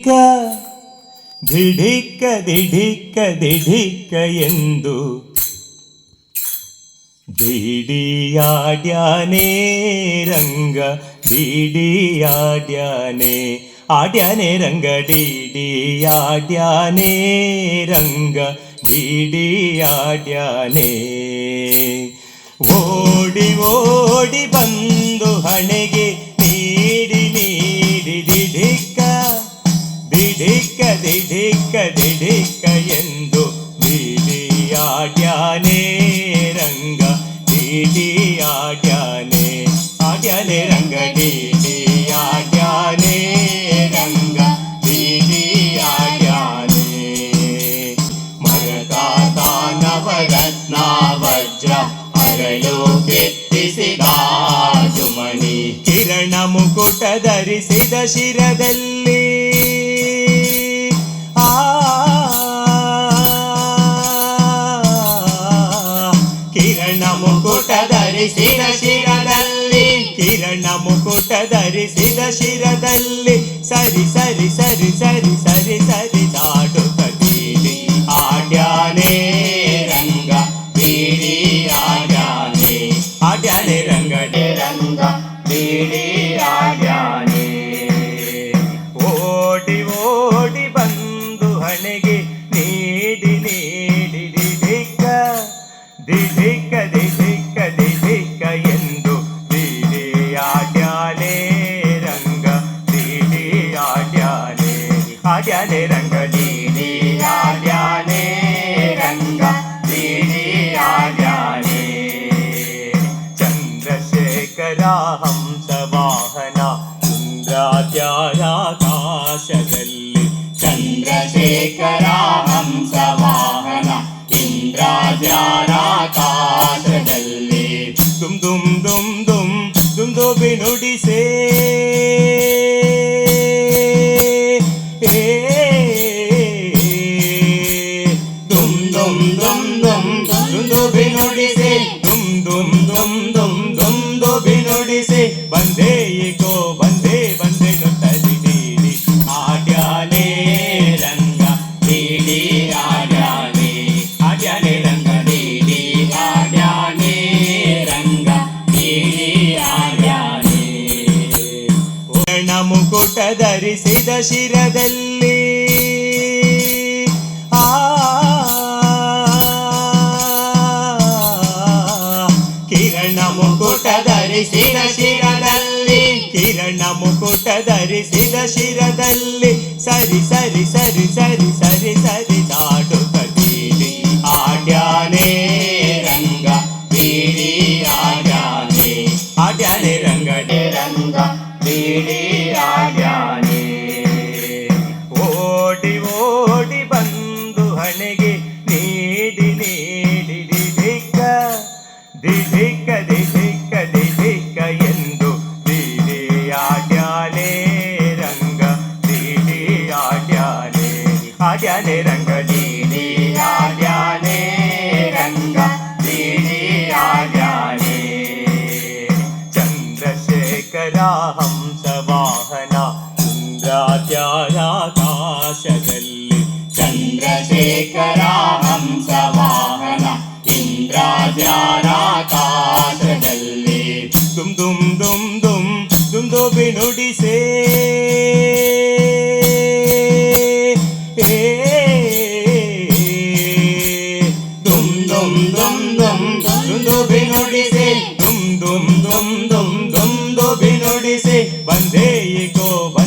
ಕ ದಿಢಿಕ್ಕ ದಿಢಿಕ್ಕ ದಿಢಿಕ್ಕ ಎಂದು ಡಿಡಿಯಾಡ್ಯಾನೆ ರಂಗ ಡಿಡಿಯಾಡ್ಯಾನೆ ಆಡ್ಯಾನೆ ರಂಗ ಡಿಡಿಯಾಡ್ಯಾನೆ ರಂಗ ಡಿಡಿಯಾಡ್ಯಾನೆ ಓಡಿ ಓಡಿ ಬಂದು ದಿಡಿಯಾಡ್ಯಾನೆ ರಂಗ ದಿಡಿಯಾಡ್ಯಾನೆ ಆಡ್ಯಾನೆ ಆಡ್ಯಾನೆ ರಂಗ ದಿಡಿಯಾಡ್ಯಾನೆ ರಂಗ ದಿಡಿಯಾಡ್ಯಾನೆ ಮರಕ ನವರತ್ನ ವಜ್ರ ಅರಳು ಕೆತ್ತಿಸಿದ ಜುಮಣಿ ಕಿರಣ ಮುಕುಟ ಧರಿಸಿದ ಶಿರದಲ್ಲಿ ಮುಕುಟ ಧರಿಸಿದ ಶಿರದಲ್ಲಿ ಕಿರಣ ಮುಕುಟ ಧರಿಸಿದ ಶಿರದಲ್ಲಿ ಸರಿ ಸರಿ ಸರಿ ಸರಿ ಸರಿ ಸರಿ ದಾಡುತ್ತ ಬೀಡಿ ಆಡ್ಯಾನೆ ರಂಗ ಬೀಡಿ ಆಡ್ಯಾನೆ ಆಡ್ಯಾನೆ ರಂಗಡೆ ರಂಗ ಬೀಡಿ ಆಡ್ಯಾನೆ रङ्गीने आने रङ्गी जाने चन्द्रशेखरा हम् सहना इन्द्रा जाना का शकल् चन्द्रशेखराहम् सवाहना ದುಮ್ ದುಮ್ ದುಮ್ ದುಮ್ ದುಬಿ ನುಡಿಸೆ ಬಂದೇ ಈಗೋ ಬಂದೇ ಬಂದೆ ನುತ್ತಲಿ ನೀಡಿ ಆಡ್ಯಾನೆ ರಂಗ ಡಿಡಿ ಆಡ್ಯಾನೆ ಆಡ್ಯಾನೆ ರಂಗ ಡಿಡಿ ಆಡ್ಯಾನೆ ರಂಗ ಡಿಡಿ ಆಡ್ಯಾನೆ ವರ್ಣ ಮುಕುಟ ಧರಿಸಿದ ಶಿರದಲ್ಲಿ ಧರಿಸಿದ ಶಿರದಲ್ಲಿ, ಕಿರಣ ಮುಕುಟ ಧರಿಸಿದ ಶಿರದಲ್ಲಿ, ಸರಿ ಸರಿ ಸರಿ ಸರಿ ಸರಿ ಸರಿ ದಾಡುತ್ತ ಬೀಡಿ ಆಡ್ಯಾನೆ ರಂಗ ಡಿಡಿ ಆಡ್ಯಾನೆ. ಆಡ್ಯಾನೆ ರಂಗಡೆ ರಂಗ ಡಿಡಿ ಆಡ್ಯಾನೆ. ಓಡಿ ಓಡಿ ಬಂದು ಹಣೆಗೆ ನೀಡಿ ನೀಡಿ ದಿಢಿಕ್ಕ ധ്യാന രംഗ ദീനി ധ്യാനേ രംഗ ദീനി ധ്യാനേ ചന്ദ്രശേഖരാഹംസവാഹന ഇന്ദ്രാധ്യായാകാശകല്ല് ചന്ദ്രശേഖരാഹംസവാഹന ദും ദും ദും ദും ദും ദുബിനുടിസേ go. Bye.